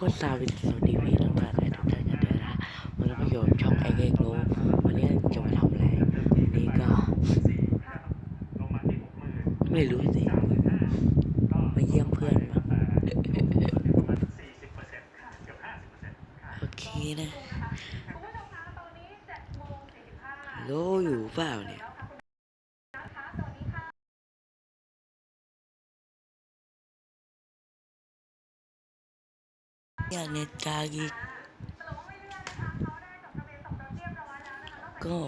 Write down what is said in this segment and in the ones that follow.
ก็สวัสดีสวัสดีพี่น้องๆและทุกท่านกันด้วยนะวันนี้ก็อยู่กับช่องไอเกกรู้วันนี้จะมาทำอะไรวันนี้ก็ ไม่รู้สิมาเยี่ยมเพื่อนมาโอเคนะโลอยู่เปล่าเนี่ย อย่าเน็ตกาอีก ก็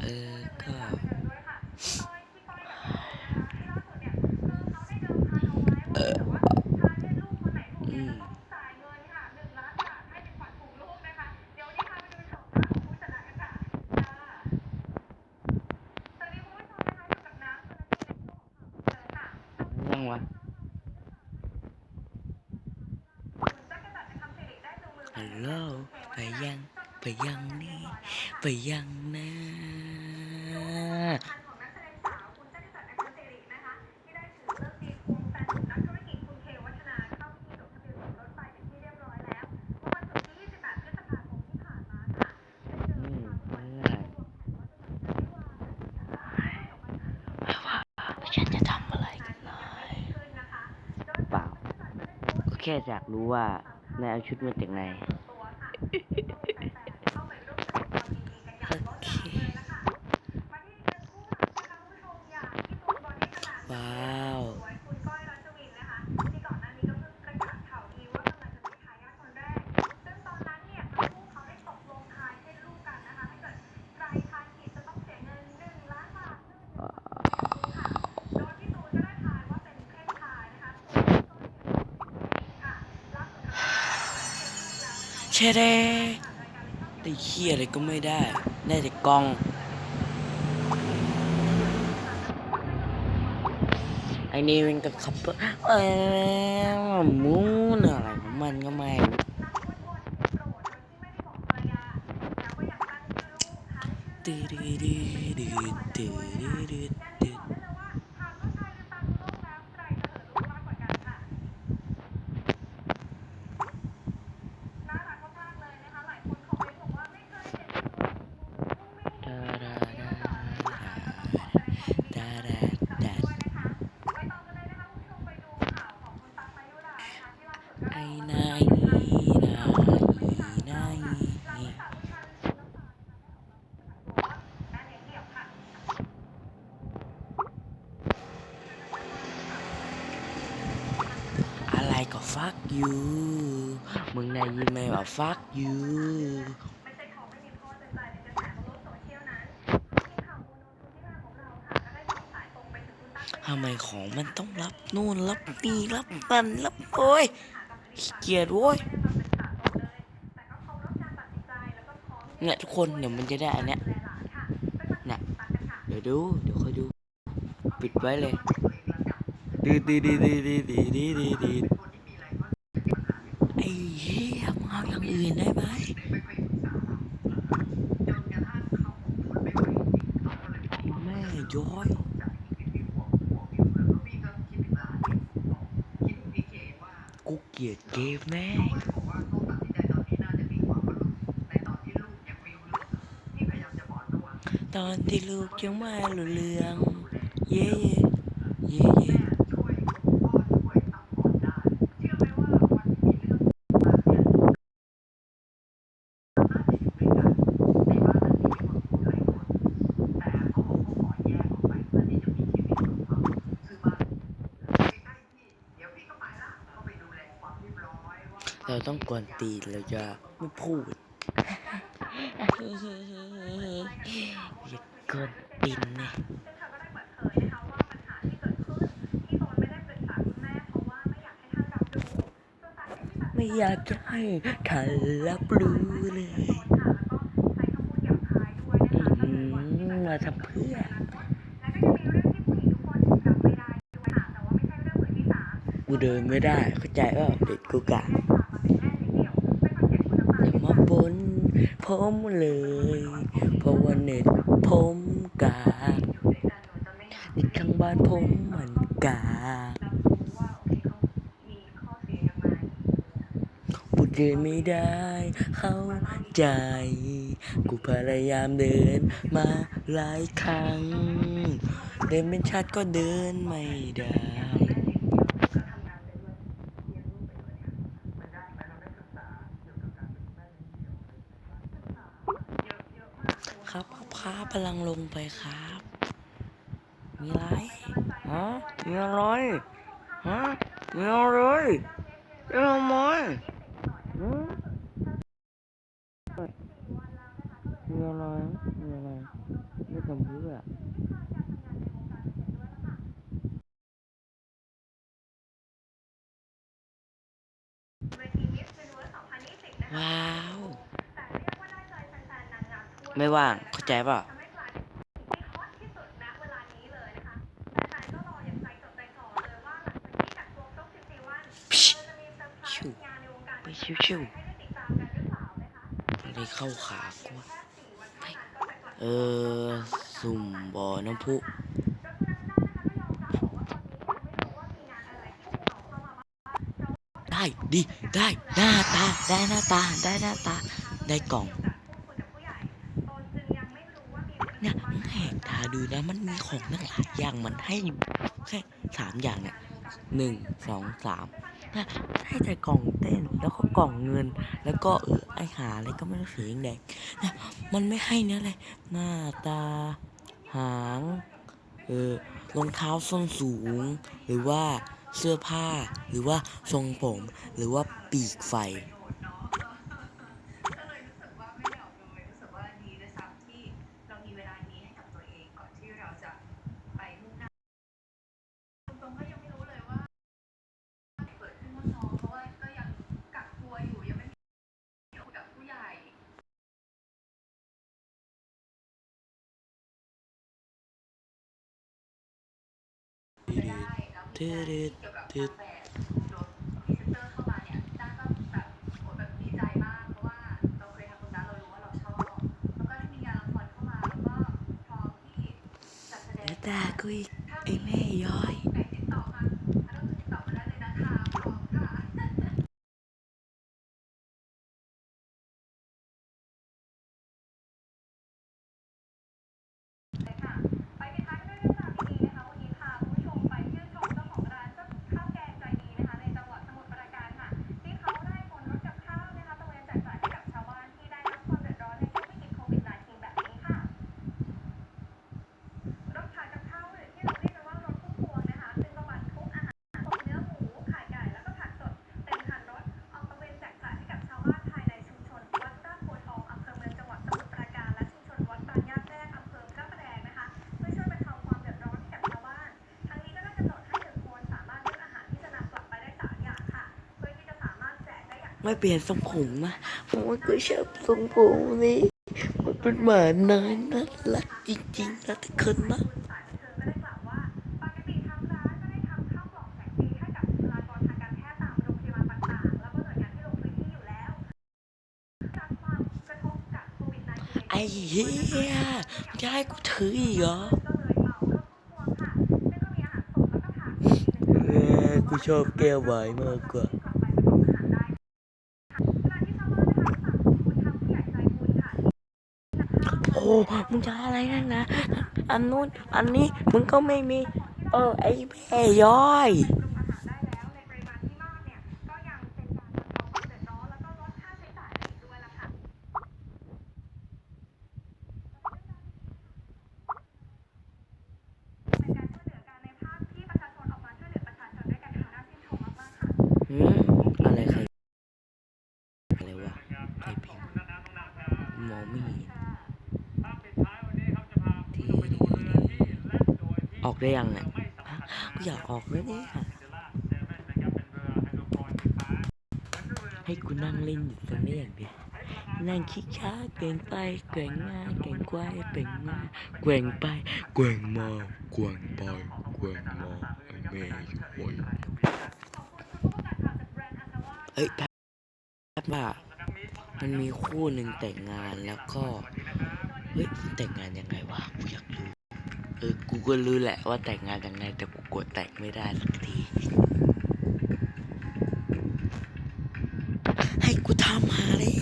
เออก็เอออืมยังวะฮัลโหลไปยังไปยังนี่ไปยังนะอืมไม่ว่าฉันจะทำอะไรกันเลยเปล่า ก็ แค่อยากรู้ว่านายเอาชุดมาจากไหน โอเค ว้าว เชเดได้เคียอะไรก็ไม่ได้ ได้แต่กองไอ้นี่มันก็ขับเออมูนอะไรของมันก็ไม่ดีดีอดื้อตื้อดื้อดื้อดื้อดาดาดาดาดาดาไอ้นายนายนาย อะไรก็ฟักยูมึงนายยินไหมว่าฟักยูทำไมของมันต้องรับนู่นรับนี่รับนั่นรับโอ้ยเกียจโว้ยเนี่ยทุกคนเดี๋ยวมันจะได้อันเนี้ยน่ะเดี๋ยวดูเดี๋ยวค่อยดู ปิดไว้เลยดีดีดีดีดีดีดีดีดีไอ้เหี้ยมึงเอาอย่างอื่นได้ไหมไอ้แม่ ย้อยกูเกลียดเกมแม่ตอนที่ลูกยังไม่รู้เรื่อง เย่เย่เย่เร กวนตีนเราจะไม่พูดอย่ากวนตีนเนี่ยไม่อยากจะให้ท่านรับรู้เลยอืมมาทำเพื่อกูเดินไม่ได้เข้าใจว่าเด็กกูกะอย่ามาบน ผมเลย เพราะว่าเน็ตผมกาเด็กข้างบ้านผมมันกาเราจะรู้ว่าโอเคเขามีข้อเดินไม่ได้ เข้าใจ กูพยายามเดินมาหลายครั้ง เดินเป็นชาติก็เดินไม่ได้ ครับ ครับครับพลังลงไปครับ มีอะไรฮะมีอะไรฮะมีอะไรเอ้าทำไมหืมมีอะไรมีอะไรไม่ทำเพื่อว้าว ไม่ว่าง เข้าใจเปล่ะ ชิวไป ชิวชิวอะไรเข้าขากูเออ สุ่มบ่อน้ำพุได้ดิได้หน้าตาได้หน้าตาได้หน้าตาได้กล่องเนี่ยแหกตาดูนะมันมีของตั้งหลายอย่างมันให้อยู่แค่สามอย่างเนี่ยหนึ่งสองสาม ให้แต่กล่องเต้นแล้วก็กล่องเงิน แล้วก็เออไอหาอะไรก็ไม่รู้สีแดงนะมันไม่ให้เนี่ยเลยหน้าตา หางเออรองเท้าส้นสูง หรือว่าเสื้อผ้าหรือว่าทรงผม หรือว่าปีกไฟ แล้วก็ได้มีงานละครเข้ามาแล้วก็พร้อมที่จัดแสดงแล้วตากูอีกถ้าไอ้แม่ย้อย ไม่เปลี่ยนทรงผมอะโอ้ยก็ชอบทรงผมนี่มันเป็นหมาน้อยน่ารักจริงๆนะทุกคนนะคุณสายบันได้กล่าวว่าปกติทางร้านก็ได้ทำข้าวกล่องแจกฟรีให้กับบุคลากรทางการแพทย์ตามโรงพยาบาลต่างๆแล้วก็หน่วยงานที่ลงพื้นที่อยู่แล้วรับความากไอ้เหี้ยจะให้กูถืออีกเหรอเออกูชอบแก้วไวน์มากกว่า มึงจะอะไรนั่นนะ อันนู้น อันนี้ มึงก็ไม่มี เออ ไอ้แม่ย้อยปรุงอาหารได้แล้วในปริมาณที่มากเนี่ยก็ยังเป็นการบรรเทาความเดือดร้อนแล้วก็ลดค่าใช้จ่ายได้อีกด้วยล่ะค่ะเป็นการช่วยเหลือะชาชนออกมอันค่ะน่าชื่นชมมากๆค่ะหืมอะไรใครอะไรวะใครพิมมองไม่เห็นที ออกได้ยังเนี่ยกูอยากออกแล้วเนี่ยให้กูนั่งเล่นอยู่ตรงนี้อย่างเดียวนั่งคิดช้าเก่งไปเก่งมาเก่งกว่าเก่งมาแกว่งไปแกว่งมาแกว่งไปแกว่งมาไอ้แม่ยู่ไว้เอ้ยแป๊บว่ามันมีคู่หนึ่งแต่งงานแล้วก็เฮ้ยแต่งงานยังไงวะกูอยากรู้ เออ กูก็รู้แหละว่าแต่งงานยังไงแต่กูกดแต่งไม่ได้สักที ให้กูทำหาเลย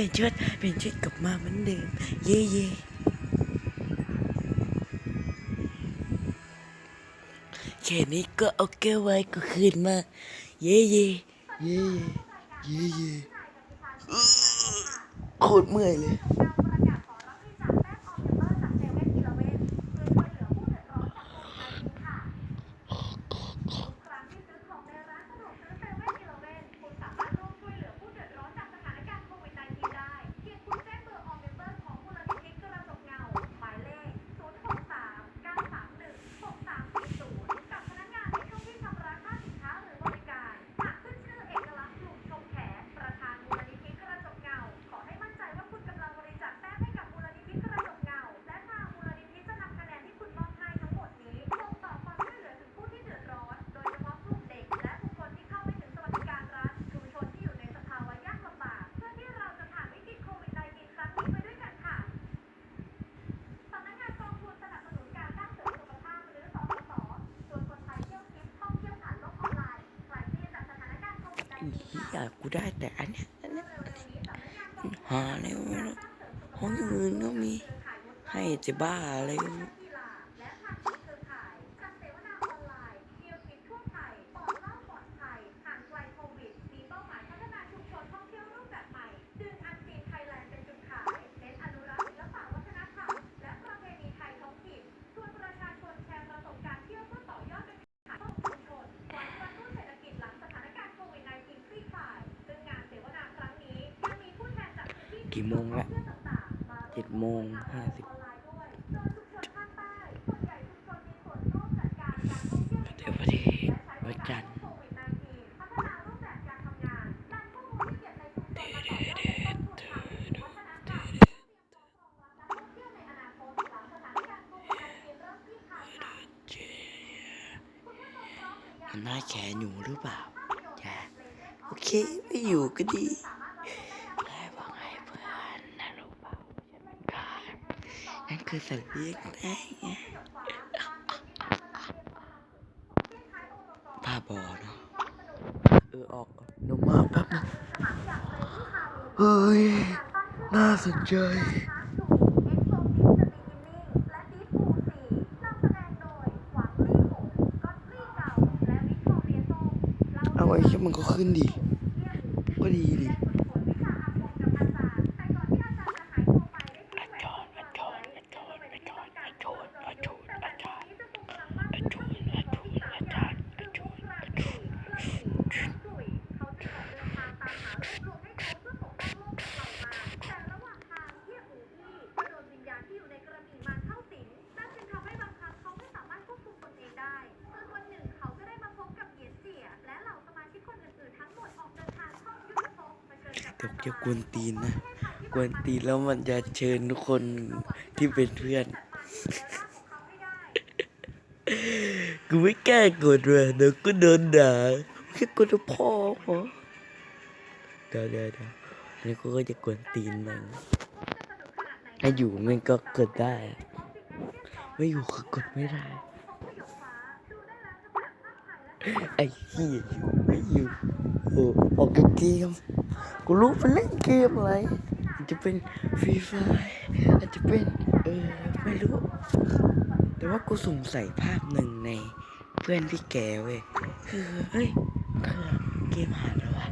เป็นชุดเป็นชุดกลับมาเหมือนเดิม เย่เย่แค่นี้ก็โอเคไว้ก็คืนมา เย่เย่เย่เย่เย่เย่โคตรเมื่อยเลย กูได้แต่อันเนี้ยอันเนี้ยหาเนี่ยห้องอื่นก็มี ให้จะบ้าอะไร กี่โมงละเจ็ดโมงห้าสิบเดี๋ยวพอดีวันจันทร์ม่าแขนอยู่หรือเปล่าจ้ะโอเค ไม่อยู่ก็ดี คือสังเกตได้ไงบ้าบอเนาะเออออกนมมาแป๊บนึงเฮ้ย น่าสนใจเอาไว้แค่มันก็ขึ้นดิะกวนตีนนะ กวนตีนแล้วมันจะเชิญทุกคนที่เป็นเพื่อน กูไม่แก้กดเลยเดี๋ยวกูโดนด่าแค่กดพ่อพอเดี๋ยวเดี๋ยวเดี๋ยวนี่กูก็จะกวนตีนมันถ้าอยู่มันก็กดได้ ไม่อยู่ก็อกดไม่ได้ ไอ้เหี้อยู่ไม่อยู่เออออกเกมกูรู้มันเล่นเกมอะไรอาจจะเป็นฟรีไฟอาจจะเป็นเออไม่รู้ แต่ว่ากูสงสัยภาพหนึ่งในเพื่อนพี่แกเว้ยคือเฮ้ยคือเกมหาแล้ววะ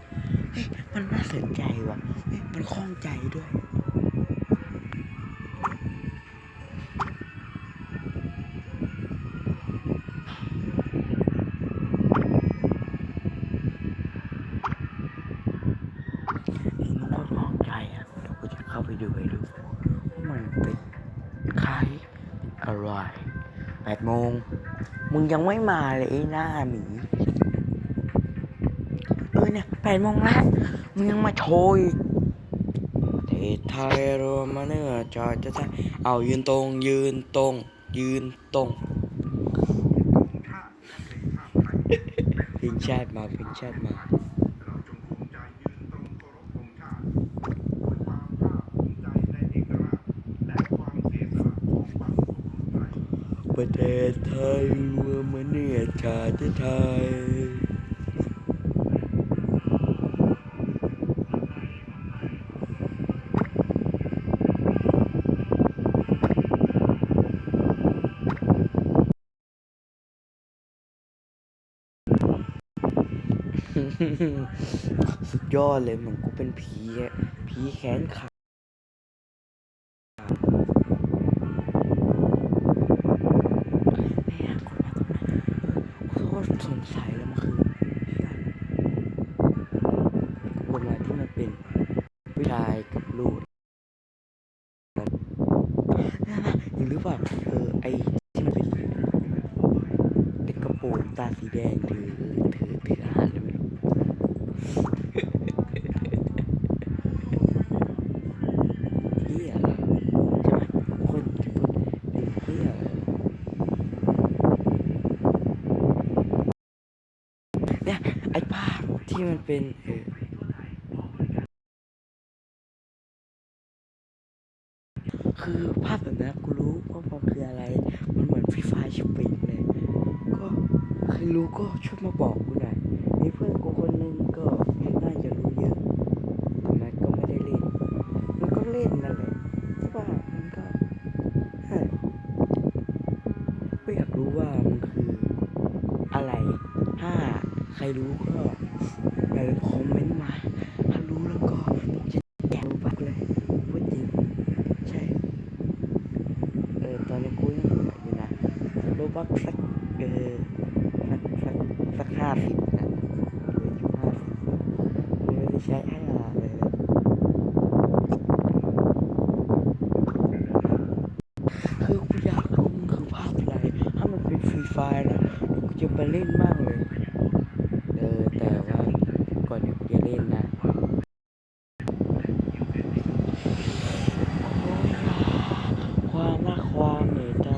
เฮ้ยมันน่าสนใจว่ะเฮ้ยมันคล่องใจด้วย ด้วยดูมันเป็นใครอะไรแปดโมง มึงยังไม่มาเลยหน้าหมี เออเนี่ยแปดโมงแล้วมึงยังมาโชยเทไทยรวมมาเนื้อจอยจะใช่เอายืนตรง ยืนตรง ยืนตรงพิงชาติมาพิงชาติมา ประเทศไทยรวมมาเนื้อชาติไทยสุดยอดเลยเหมือนกูเป็นผีอะผีแขนขา นตาสีแดงถือถือถืออาหารเลยไม่รู้เฮียอะไรใช่ไหมคนที่พูดนเฮียอะเนี่ยไอ้ภาพที่มันเป็นเออคือภาพแบบนั้กูรู้ว่ามันคืออะไร มันเหมือนฟรีไฟชิปปิ้ง รู้ก็ช่วยมาบอกกูหน่อยมีเพื่อนกูคนนึงก็น่าจะรู้เยอะแต่มันก็ไม่ได้เล่น มันก็เล่นนั่นแหละใช่ป่ะมันก็ใช่ก็อยากรู้ว่ามันคืออะไรถ้าใครรู้ก็อย่าลืมคอมเมนต์มา ถ้ารู้แล้วก็ผมจะแกะรูปบักเลยพูดจริง ใช่ เออ ตอนนี้กูยังเหลืออยู่นะรูปบักสัก เออ สักสักสักห้าสิบนะเหลืออยู่ห้าสิบไม่ได้ใช้ให้อะไรเลย คือกูอยากรู้มันคือภาพอะไร ถ้ามันเป็นฟรีไฟนะเดี๋ยวกูจะไปเล่นมากเลย เออ แต่ว่าก่อนเดี๋ยวกูจะเล่นนะโอ้ยความรักความเมตตา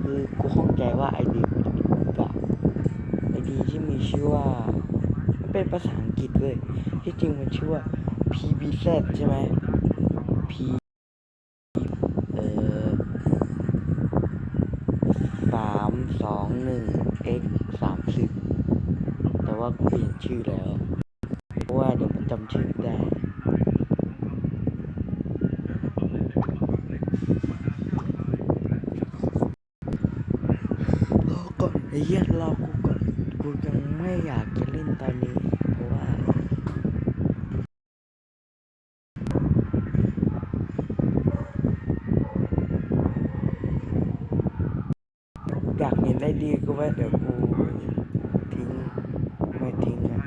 คือกูข้องใจว่าไอดีกูจะเป็นแบบไอดีที่มีชื่อว่า มัน เป็นภาษาอังกฤษเลยที่จริงมันชื่อว่า PBZ ใช่ไหม ได้ดีก็ว่าเดี๋ยวกูทิ้งไม่ทิ้งนะ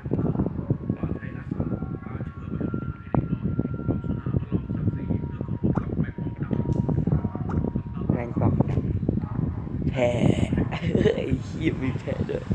แรงปรับแพ้ไอ้ขี้มีแพ้ด้วย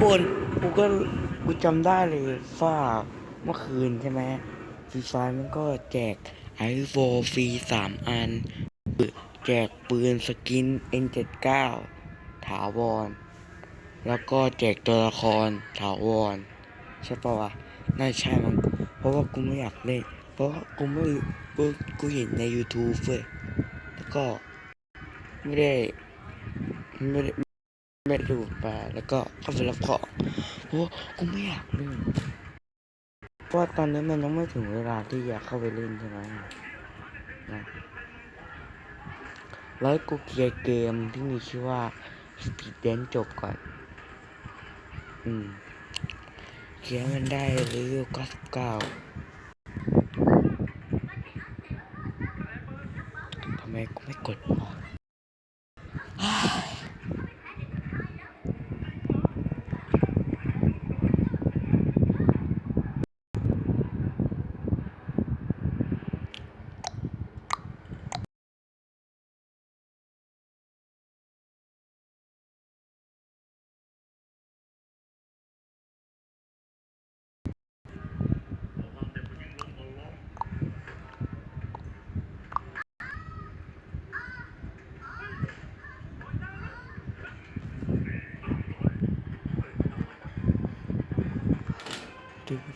กคนกูก็กูจำได้เลยว่าเมื่อคืนใช่ไหมฟรีไฟมันก็แจกไอโฟฟรีสามอัน แจกปืนสกิน N79 ถาวร แล้วก็แจกตัวละครถาวร ใช่ปะวะน่าใช่มั้งเพราะว่ากูไม่อยากเล่น เพราะว่ากูไม่กูกูเห็นใน YouTube เว้ยแล้วก็ไม่ได้ไม่ได้ ไม่ดูปลาแล้วก็เข้าไปรับของเพาะว่ากูไม่อยากเล่นเพราะตอนนี้มันยังไม่ถึงเวลาที่อยากเข้าไปเล่นใช่ไหมนะแล้วกูเคลียร์เกมที่มีชื่อว่า Speed Dance จบก่อน อืมเคลียร์มันได้เลเวล99ทำไมกูไม่กดวะ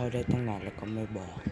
เข้าได้ตั้งนานแล้วก็ไม่บอก